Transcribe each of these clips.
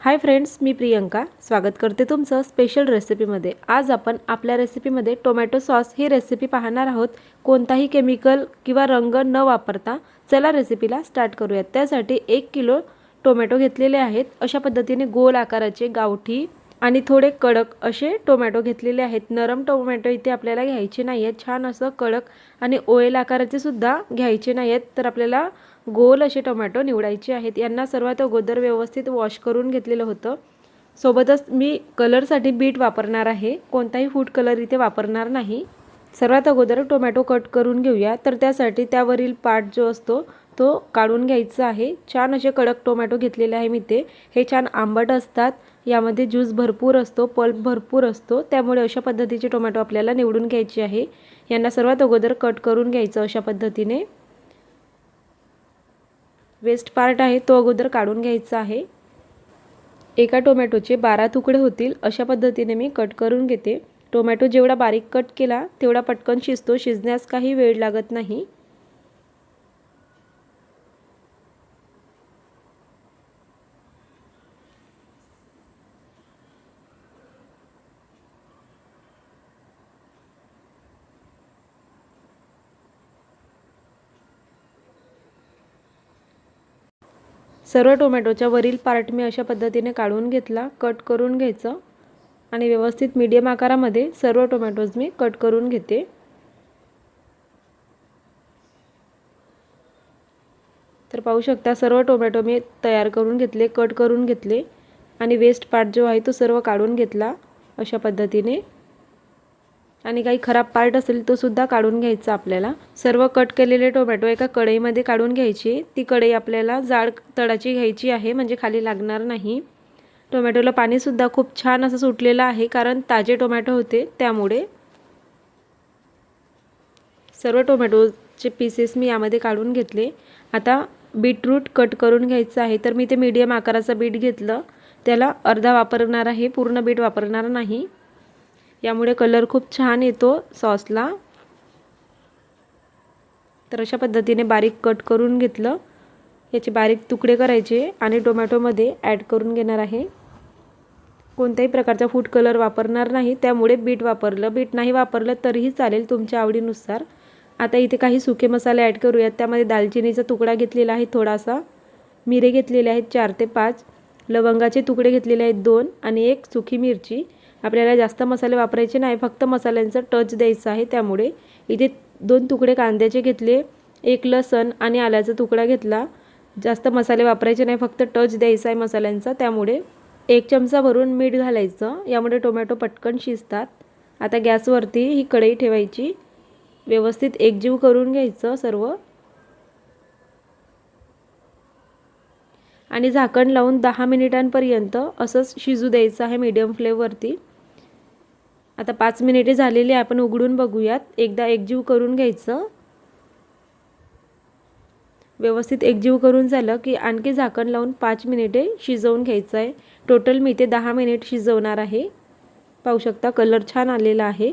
Hi friends मी प्रियंका. स्वागत करते तुमचं स्पेशल रेसिपीमध्ये आज आपण आपल्या रेसिपीमध्ये टोमॅटो सॉस ही रेसिपी पाहणार आहोत. कोणताही केमिकल किंवा रंग न वापरता चला रेसिपीला स्टार्ट करूयात. त्यासाठी एक किलो टोमॅटो घेतलेले आहेत. अशा पद्धतीने गोल आकाराचे गावठी आणि थोडे कडक असे टोमॅटो घेतलेले आहेत. नरम टोमॅटो इथे आपल्याला घ्यायचे नाही आहेत छान असं कडक आणि ओएल आकाराचे सुद्धा घ्यायचे नाही आहेत तर आपल्याला गोल असे टोमॅटो निवडायचे आहेत. यांना सर्वात अगोदर व्यवस्थित वॉश करून घेतलेलं होतं. सोबतच मी कलरसाठी बीट वापरणार आहे. कोणताही फूड कलर इथे वापरणार नाही. सर्वात अगोदर टोमॅटो कट करून घेऊया. तर त्यासाठी त्यावरील पार्ट जो असतो तो काढून घ्यायचा आहे. छान असे कडक टोमॅटो घेतलेले आहे मी ते हे छान आंबट असतात. यामध्ये ज्यूस भरपूर असतो पल्प भरपूर असतो. त्यामुळे अशा पद्धतीचे टोमॅटो आपल्याला निवडून घ्यायचे आहे. यांना सर्वात अगोदर कट करून घ्यायचं अशा पद्धतीने. वेस्ट पार्ट आहे तो अगोदर काढून घ्यायचा आहे. एका टोमॅटोचे बारा तुकडे होतील अशा पद्धतीने मी कट करून घेते. टोमॅटो जेवढा बारीक कट केला तेवढा पटकन शिजतो. शिजण्यास काही वेळ लागत नाही. सर्व टोमॅटोच्या वरील पार्ट मी अशा पद्धतीने काढून घेतला कट करून घ्यायचं. आणि व्यवस्थित मीडियम आकारामध्ये सर्व टोमॅटोज मी कट करून घेते. तर पाहू शकता सर्व टोमॅटो मी तयार करून घेतले कट करून घेतले. आणि वेस्ट पार्ट जो आहे तो सर्व काढून घेतला अशा पद्धतीने. आणि काही खराब पार्ट असेल तो सुद्धा काढून घ्यायचा आपल्याला. सर्व कट केलेले टोमॅटो एका कढईमध्ये काढून घ्यायची. ती कढई आपल्याला जाड तळाची घ्यायची आहे म्हणजे खाली लागणार नाही. टोमॅटोला पाणीसुद्धा खूप छान असं सुटलेलं आहे कारण ताजे टोमॅटो होते त्यामुळे. सर्व टोमॅटोचे पीसेस मी यामध्ये काढून घेतले. आता बीटरूट कट करून घ्यायचं आहे तर मी ते मीडियम आकाराचं बीट घेतलं. त्याला अर्धा वापरणार आहे पूर्ण बीट वापरणार नाही. यामुळे कलर खूप छान येतो सॉसला. तर अशा पद्धतीने बारीक कट करून घेतलं. याचे बारीक तुकडे करायचे आणि टोमॅटोमध्ये ॲड करून घेणार आहे. कोणत्याही प्रकारचा फूड कलर वापरणार नाही त्यामुळे बीट वापरलं. बीट नाही वापरलं तरीही चालेल तुमच्या आवडीनुसार. आता इथे काही सुके मसाले ॲड करूयात. त्यामध्ये दालचिनीचा तुकडा घेतलेला आहे थोडासा. मिरे घेतलेले आहेत चार ते पाच. लवंगाचे तुकडे घेतलेले आहेत दोन आणि एक सुकी मिरची. आपल्याला जास्त मसाले वापरायचे नाही फक्त मसाल्यांचा टच द्यायचा आहे. त्यामुळे इथे दोन तुकडे कांद्याचे घेतले एक लसण आणि आल्याचा तुकडा घेतला. जास्त मसाले वापरायचे नाही फक्त टच द्यायचा आहे मसाल्यांचा. त्यामुळे एक चमचा भरून मीठ घालायचं. यामुळे टोमॅटो पटकन शिजतात. आता गॅसवरती ही कढई ठेवायची. व्यवस्थित एकजीव करून घ्यायचं सर्व. आणि झाकण लावून दहा मिनिटांपर्यंत असंच शिजू द्यायचं आहे मीडियम फ्लेमवरती आता पाच मिनिटे झालेली आपण उघडून बघूयात. एकदा एकजीव करून घ्यायचं. व्यवस्थित एकजीव करून झालं की आणखी झाकण लावून पाच मिनिटे शिजवून घ्यायचं आहे. टोटल मी ते दहा मिनिट शिजवणार आहे. पाहू शकता कलर छान आलेला आहे.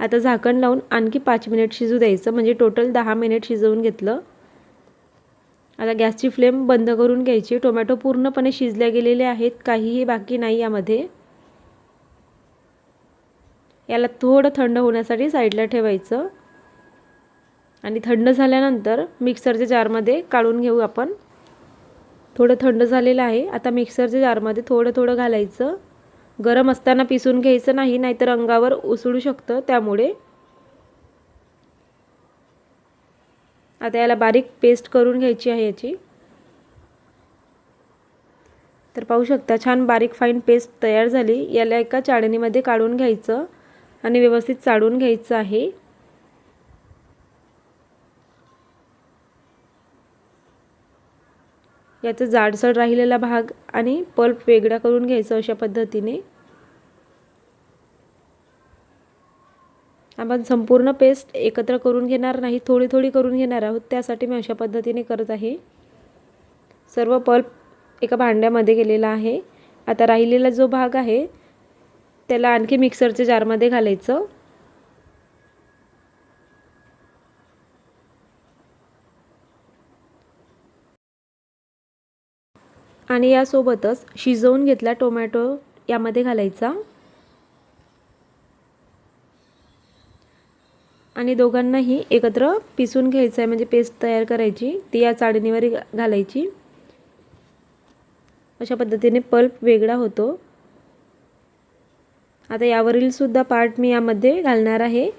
आता झाकण लावून आणखी पाच मिनिट शिजू द्यायचं म्हणजे टोटल दहा मिनिट शिजवून घेतलं. आता गॅसची फ्लेम बंद करून घ्यायची. टोमॅटो पूर्णपणे शिजल्या गेलेले आहेत. काहीही बाकी नाही यामध्ये. याला थोडं थंड होण्यासाठी साईडला ठेवायचं. आणि थंड झाल्यानंतर मिक्सरच्या जारमध्ये काढून घेऊ आपण. थोडं थंड झालेलं आहे. आता मिक्सरच्या जारमध्ये थोडं थोडं घालायचं. गरम असताना पिसून घ्यायचं नाही नाहीतर अंगावर उसळू शकतं त्यामुळे. आता याला बारीक पेस्ट करून घ्यायची आहे याची. तर पाहू शकता छान बारीक फाईन पेस्ट तयार झाली. याला एका चाळणीमध्ये काढून घ्यायचं. आणि व्यवस्थित चाळून घ्यायचं आहे. याचा जाडसर राहिलेला भाग आणि पल्प वेगळा करून घ्यायचा अशा पद्धतीने. आपण संपूर्ण पेस्ट एकत्र करून घेणार नाही थोडी थोडी करून घेणार आहोत त्यासाठी मी अशा पद्धतीने करत आहे. सर्व पल्प एका भांड्यामध्ये गेलेला आहे. आता राहिलेला जो भाग आहे त्याला आणखी मिक्सरच्या जारमध्ये घालायचं. आणि यासोबतच शिजवून घेतला टोमॅटो यामध्ये घालायचा. आणि दोघांनाही एकत्र पिसून घ्यायचं आहे म्हणजे पेस्ट तयार करायची ती या चाळणीवर घालायची. अशा पद्धतीने पल्प वेगळा होतो. आता यावरील सुद्धा पार्ट मी यामध्ये घालणार आहे.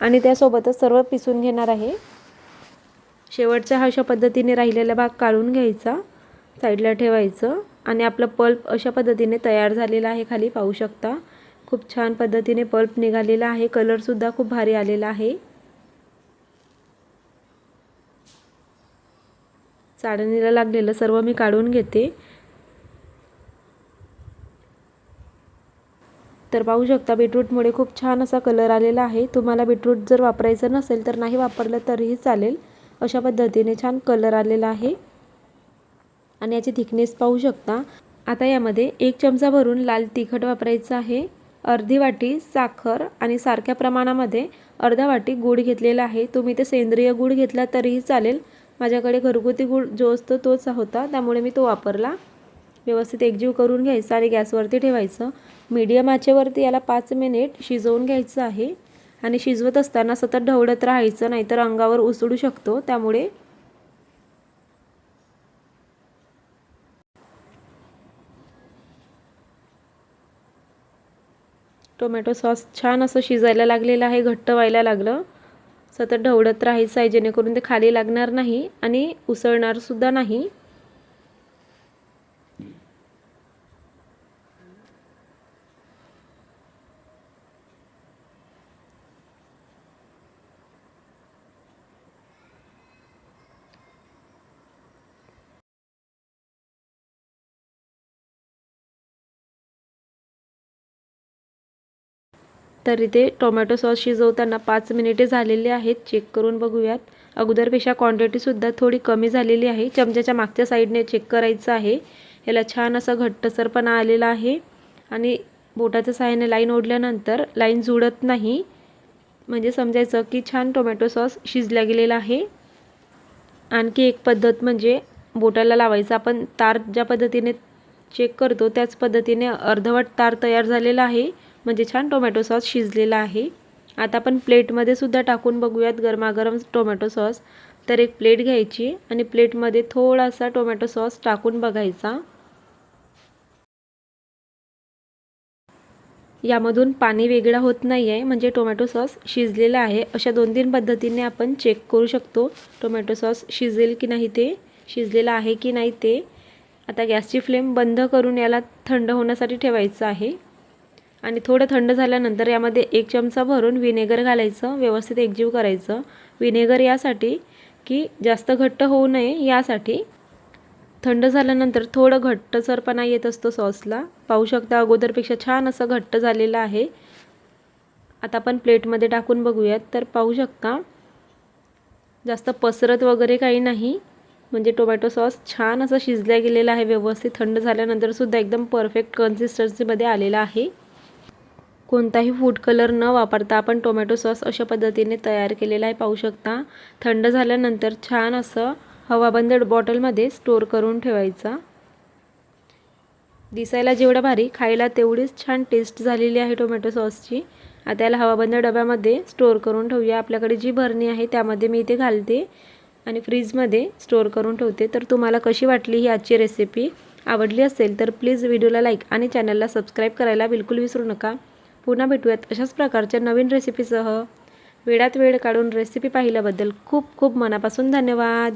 आणि त्यासोबतच सर्व पिसून घेणार आहे. शेवटचा हा अशा पद्धतीने राहिलेला भाग काढून घ्यायचा. साईडला ठेवायचं. आणि आपलं पल्प अशा पद्धतीने तयार झालेला आहे. खाली पाहू शकता. खूप छान पद्धतीने पल्प निघालेला आहे. कलरसुद्धा खूप भारी आलेला आहे. चाळणीला लागलेलं सर्व मी काढून घेते. तर पाहू शकता बीटरूटमुळे खूप छान असा कलर आलेला आहे. तुम्हाला बीटरूट जर वापरायचं नसेल तर नाही वापरलं तरीही चालेल. अशा पद्धतीने छान कलर आलेला आहे. आणि याची थिकनेस पाहू शकता. आता यामध्ये एक चमचा भरून लाल तिखट वापरायचं आहे. अर्धी वाटी साखर आणि सारख्या प्रमाणामध्ये अर्धा वाटी गूळ घेतलेला आहे. तुम्ही ते सेंद्रिय गूळ घेतला तरीही चालेल. माझ्याकडे घरगुती गूळ जो असतो तोच होता. त्यामुळे मी तो वापरला. व्यवस्थित एकजीव करून घ्यायचं आणि गॅसवरती ठेवायचं. मीडियम आचेवरती याला पाच मिनिट शिजवून घ्यायचं आहे. आणि शिजवत असताना सतत ढवळत राहायचं नाहीतर अंगावर उसळू शकतो. त्यामुळे टोमॅटो सॉस छान असं शिजायला लागलेलं आहे घट्ट व्हायला लागलं. सतत ढवळत राहायचं आहे जेणेकरून ते खाली लागणार नाही आणि उसळणारसुद्धा नाही. तर इथे टोमॅटो सॉस शिजवताना पाच मिनिटे झालेली आहेत. चेक करून बघूयात. अगोदरपेक्षा क्वांटिटीसुद्धा थोडी कमी झालेली आहे. चमच्याच्या मागच्या साईडने चेक करायचं आहे. याला छान असा घट्टसरपणा आलेला आहे. आणि बोटाच्या सहाय्याने लाईन ओढल्यानंतर लाईन जुळत नाही. म्हणजे समजायचं की छान टोमॅटो सॉस शिजल्या गेलेला आहे. आणखी एक पद्धत म्हणजे बोटाला लावायचं. आपण तार ज्या पद्धतीने चेक करतो त्याच पद्धतीने अर्धवट तार तयार झालेला आहे. म्हणजे छान टोमॅटो सॉस शिजलेला आहे. आता आपण प्लेटमध्ये सुद्धा टाकून बघूयात गरमागरम टोमॅटो सॉस. तर एक प्लेट घ्यायची आणि प्लेटमध्ये थोडासा टोमॅटो सॉस टाकून बघायचा. यामधून पाणी वेगळा होत नाही आहे म्हणजे टोमॅटो सॉस शिजलेला आहे. अशा दोन तीन पद्धतीने आपण चेक करू शकतो टोमॅटो सॉस शिजेल की नाही ते शिजलेला आहे की नाही ते. आता गॅसची फ्लेम बंद करून याला थंड होण्यासाठी ठेवायचं आहे. आणि थोडं थंड झाल्यानंतर यामध्ये एक चमचा भरून विनेगर घालायचं व्यवस्थित एकजीव करायचं. विनेगर यासाठी की जास्त घट्ट होऊ नये यासाठी थंड झाल्यानंतर थोडं घट्टसरपणा येत असतो सॉसला. पाहू शकता अगोदरपेक्षा छान असं घट्ट झालेलं आहे. आता आपण प्लेटमध्ये टाकून बघूयात. तर पाहू शकता जास्त पसरत वगैरे काही नाही. म्हणजे टोमॅटो सॉस छान असं शिजल्या गेलेला आहे व्यवस्थित थंड झाल्यानंतरसुद्धा एकदम परफेक्ट कन्सिस्टन्सीमध्ये आलेला आहे. कोणताही फूड कलर न वापरता आपण टोमॅटो सॉस अशा पद्धतीने तयार केलेला आहे पाहू शकता. थंड झाल्यानंतर छान असं हवाबंद बॉटलमध्ये स्टोअर करून ठेवायचा. दिसायला जेवढा भारी खायला तेवढीच छान टेस्ट झालेली आहे टोमॅटो सॉसची आता याला हवाबंद डब्यामध्ये स्टोअर करून ठेवूया. आपल्याकडे जी भरणी आहे त्यामध्ये मी इथे घालते आणि फ्रीजमध्ये स्टोअर करून ठेवते. तर तुम्हाला कशी वाटली ही आजची रेसिपी आवडली असेल तर प्लीज व्हिडिओला लाईक आणि चॅनलला सबस्क्राईब करायला बिलकुल विसरू नका. पुन्हा भेटूयात अशाच प्रकारच्या नवीन रेसिपीसह वेळात वेळ काढून रेसिपी पाहिल्याबद्दल खूप खूप मनापासून धन्यवाद.